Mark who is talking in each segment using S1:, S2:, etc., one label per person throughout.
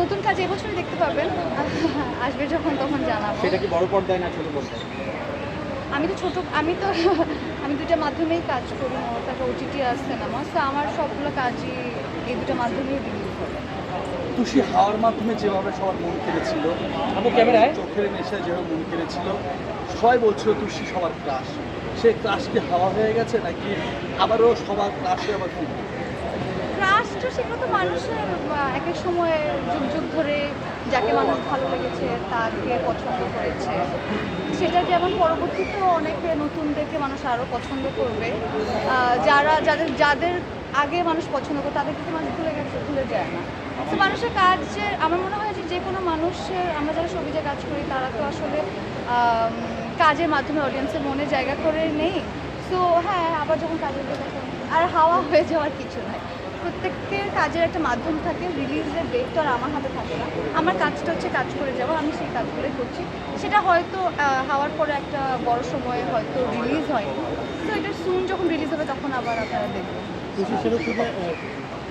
S1: নতুন কাজ এবছরই দেখতে পাবেন। আসবে যখন তখন জানাব।
S2: সেটা কি বড় পর্দায় না ছোট পর্দায়?
S1: আমি তো ছোট আমি তো আমি দুটা মাধ্যমেই কাজ করি মোট একটা ওটিটি আর সিনেমা। তো আমার সবগুলো কাজই এই দুটো মাধ্যমেই রিলিজ হবে
S3: তুষি হাওয়ার মাধ্যমে যেভাবে সবার মন কেড়েছিল
S2: আপু ক্যামেরায়?
S3: চোখের নেশায় যেভাবে মন কেড়েছিল সবাই বলছিল তুষি সবার ক্রাশ সেই ক্রাশ কি হাওয়া হয়ে গেছে নাকি আবারও সবার ক্রাশে আবার ফিরবে?
S1: তো সেগুলো তো মানুষের এক এক সময় যুগ যুগ ধরে যাকে মানুষ ভালো লেগেছে, তাকে পছন্দ করেছে। সেটা যেমন পরবর্তীতেও অনেকে নতুনদেরকে মানুষ আরও পছন্দ করবে। যারা, যাদের যাদের আগে মানুষ পছন্দ করে তাদেরকে তো মানুষ ভুলে গেছে, ভুলে যায় না। তো মানুষের কাজের, আমার মনে হয় যে যে কোনো মানুষের, আমরা যারা সবিজে কাজ করি, তারা তো আসলে কাজের মাধ্যমে অডিয়েন্সের মনে জায়গা করে নেই। তো হ্যাঁ আবার যখন কাজের আর হাওয়া হয়ে যাওয়ার কিছু নাই। প্রত্যেকের কাজের একটা মাধ্যম থাকে রিলিজের ডেট তো আর আমার হাতে থাকে না। আমার কাজটা হচ্ছে কাজ করে যাব আমি সেই কাজগুলোই করছি। সেটা হয়তো হওয়ার পরে একটা বড় সময়ে হয়তো রিলিজ হয়নি। তো এটা সুন যখন রিলিজ হবে, তখন আবার আপনারা দেখবেন।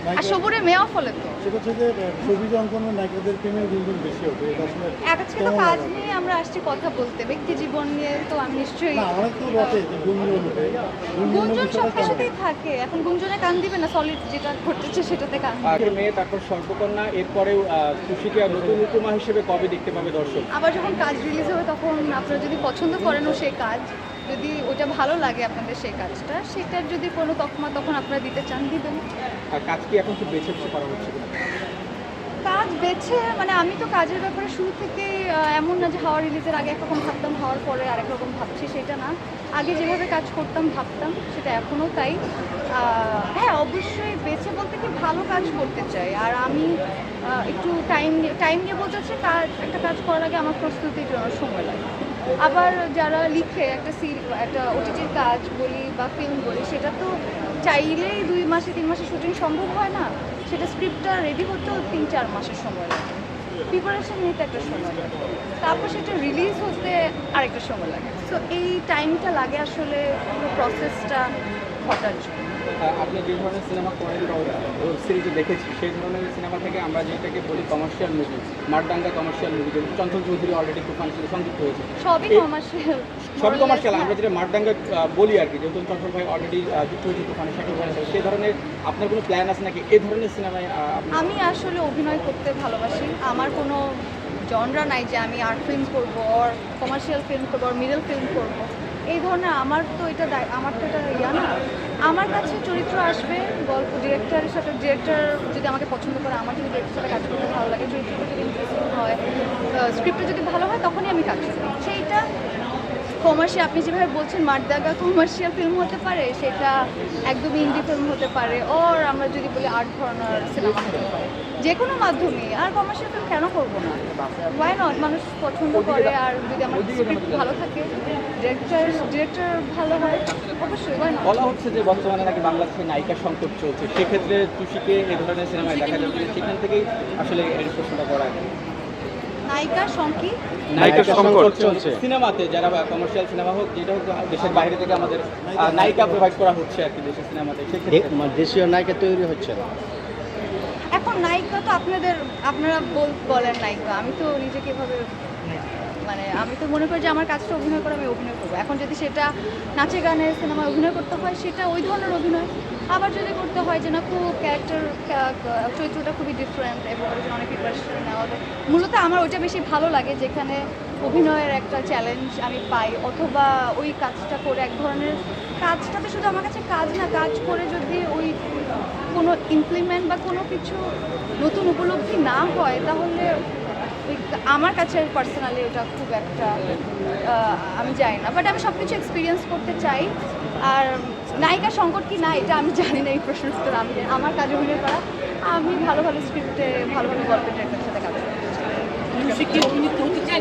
S1: আর সবুরে মেয়াও ফলে তো।
S4: সেটা থেকে ছবি অঙ্কনের নায়িকাদের প্রেমের গুণগুণ বেশি হবে এটা আসলে
S1: আজকে তো কাজ নিয়ে আমরা আসছি কথা বলতে ব্যক্তি জীবন নিয়ে তো আমি নিশ্চয়ই
S4: না অনেক তো বটে গুঞ্জন
S1: গুঞ্জন সব কিছুতেই থাকে এখন গুঞ্জনে কান দিবে না সলিড যেটা ঘটতেছে সেটাতে কান দিবে।
S2: আগে মেয়ে তারপর সর্বকন্যা এরপরেও খুশিকে আর নতুন উপমা হিসেবে কবে দেখতে পাবে দর্শক?
S1: আবার যখন কাজ রিলিজ হবে তখন আপনারা যদি পছন্দ করেনও সেই কাজ যদি ওটা ভালো লাগে আপনাদের সেই কাজটা সেটার যদি কোনো তকমা তখন আপনারা দিতে চান দিবেন।
S2: আর কাজ কি এখন খুব বেছে বেছে করা হচ্ছে
S1: কাজ বেছে মানে আমি তো কাজের ব্যাপারে শুরু থেকে এমন না যে হাওয়া রিলিজের আগে একরকম ভাবতাম হওয়ার পরে আরেক রকম ভাবছি সেটা না। আগে যেভাবে কাজ করতাম ভাবতাম সেটা এখনও তাই। হ্যাঁ অবশ্যই বেছে বলতে কি ভালো কাজ করতে চাই। আর আমি একটু টাইম টাইম নিয়ে বলতে হচ্ছে কাজ একটা কাজ করার আগে আমার প্রস্তুতির জন্য সময় লাগে। আবার যারা লিখে একটা সিরি একটা ওটিটির কাজ বলি বা ফিল্ম বলি, সেটা তো চাইলেই দুই মাসে, তিন মাসে শুটিং সম্ভব হয় না। সেটা স্ক্রিপ্টটা রেডি করতেও তিন, চার মাসের সময় লাগে। প্রিপারেশন নিতে একটা সময় লাগে। তারপর সেটা রিলিজ হতে আরেকটা সময় লাগে। সো এই টাইমটা লাগে আসলে পুরো প্রসেসটা ঘটার জন্য।
S2: আপনি যে ধরনের সিনেমা করেন বা সিরিজে দেখেছি সেই ধরনের সিনেমা থেকে আমরা যেটাকে বলি কমার্শিয়াল মুভি মারদাঙ্গা কমার্শিয়াল মুভি যেমন চঞ্চল চৌধুরী অলরেডি তুফান সাথে সংযুক্ত হয়েছে।
S1: সবই কমার্শিয়াল
S2: সবই কমার্শিয়াল আমরা যেটা মারদাঙ্গা আহ, বলি আর কি যেহেতু চঞ্চল ভাই অলরেডি যুক্ত হয়েছে তুফানের সাথে সেই ধরনের আপনার কোনো প্ল্যান আছে নাকি? এই ধরনের সিনেমায়
S1: আমি আসলে অভিনয় করতে ভালোবাসি। আমার কোনো জনরা নাই যে আমি আর্ট ফিল্ম করব আর কমার্শিয়াল ফিল্ম করব আর মিডল ফিল্ম করব। ধরনের আমার তো এটা আমার তো এটা ইয়া না। আমার কাছে চরিত্র আসবে, গল্প ডিরেক্টরের সাথে ডিরেক্টর যদি আমাকে পছন্দ করে, আমার যদি ডিরেক্টরের সাথে কাজ করতে ভালো লাগে, চরিত্রটা যদি ইন্টারেস্টিং হয় স্ক্রিপ্টটা যদি ভালো হয়, তখনই আমি কাজ করি সেইটা কমার্শিয়াল আপনি যেভাবে বলছেন মারদাগা কমার্শিয়াল ফিল্ম হতে পারে সেটা একদমই ইন্ডি ফিল্ম হতে পারে ওর আমরা যদি বলি আর্ট ধরনের সিনেমা হতে পারে। যে কোনো মাধ্যমে আর কমার্শিয়াল ফিল্ম কেন করব না? ওয়াই নট মানুষ পছন্দ করে আর যদি আমার স্ক্রিপ্ট ভালো থাকে ডিরেক্টর ডিরেক্টর ভালো হয় অবশ্যই ওয়াই
S2: বলা হচ্ছে যে বর্তমানে নাকি বাংলাদেশে নায়িকা সংকট চলছে সেক্ষেত্রে তুষিকে এই ধরনের সিনেমায় দেখা যাবে। সেখান থেকেই আসলে এই প্রশ্নটা করা।
S1: নায়িকা সংকি
S5: নায়িকা সংকট চলছে।
S2: সিনেমাতে যারা কমার্শিয়াল সিনেমা হোক যেটা হোক দেশের বাইরে থেকে আমাদের নায়িকা প্রোভাইড করা হচ্ছে আর কি দেশের সিনেমাতে।
S5: মানে দেশীয় নায়িকা তৈরি হচ্ছে না?
S1: এখন নায়িকা তো আপনাদের আপনারা বল- বলেন নায়িকা। আমি তো নিজেকে এভাবে মানে আমি তো মনে করি যে আমার কাজটা অভিনয় করে আমি অভিনয় করব। এখন যদি সেটা নাচে গানে সিনেমায় অভিনয় করতে হয় সেটা ওই ধরনের অভিনয়। আবার যদি করতে হয় যে না খুব ক্যারেক্টার চরিত্রটা খুবই ডিফারেন্ট এবং অনেক প্রিপারেশন যায় মূলত আমার ওইটা বেশি ভালো লাগে যেখানে অভিনয়ের একটা চ্যালেঞ্জ আমি পাই, অথবা ওই কাজটা করে এক ধরনের কাজটা তো শুধু আমার কাছে কাজ না, কাজ করে যদি ওই কোনো ইমপ্লিমেন্ট বা কোনো কিছু নতুন উপলব্ধি না হয়, তাহলে আমার কাছে পার্সোনালি ওটা খুব একটা আমি জানি না বাট আমি সব কিছু এক্সপিরিয়েন্স করতে চাই। আর নায়িকা সংকট কি না, এটা আমি জানি না, এই প্রশ্ন উত্তর আমি আমার কাজ অভিনয় করা, আমি ভালো ভালো স্ক্রিপ্টে ভালো ভালো গল্পের ডিরেক্টরের সাথে কাজ করতে চাই?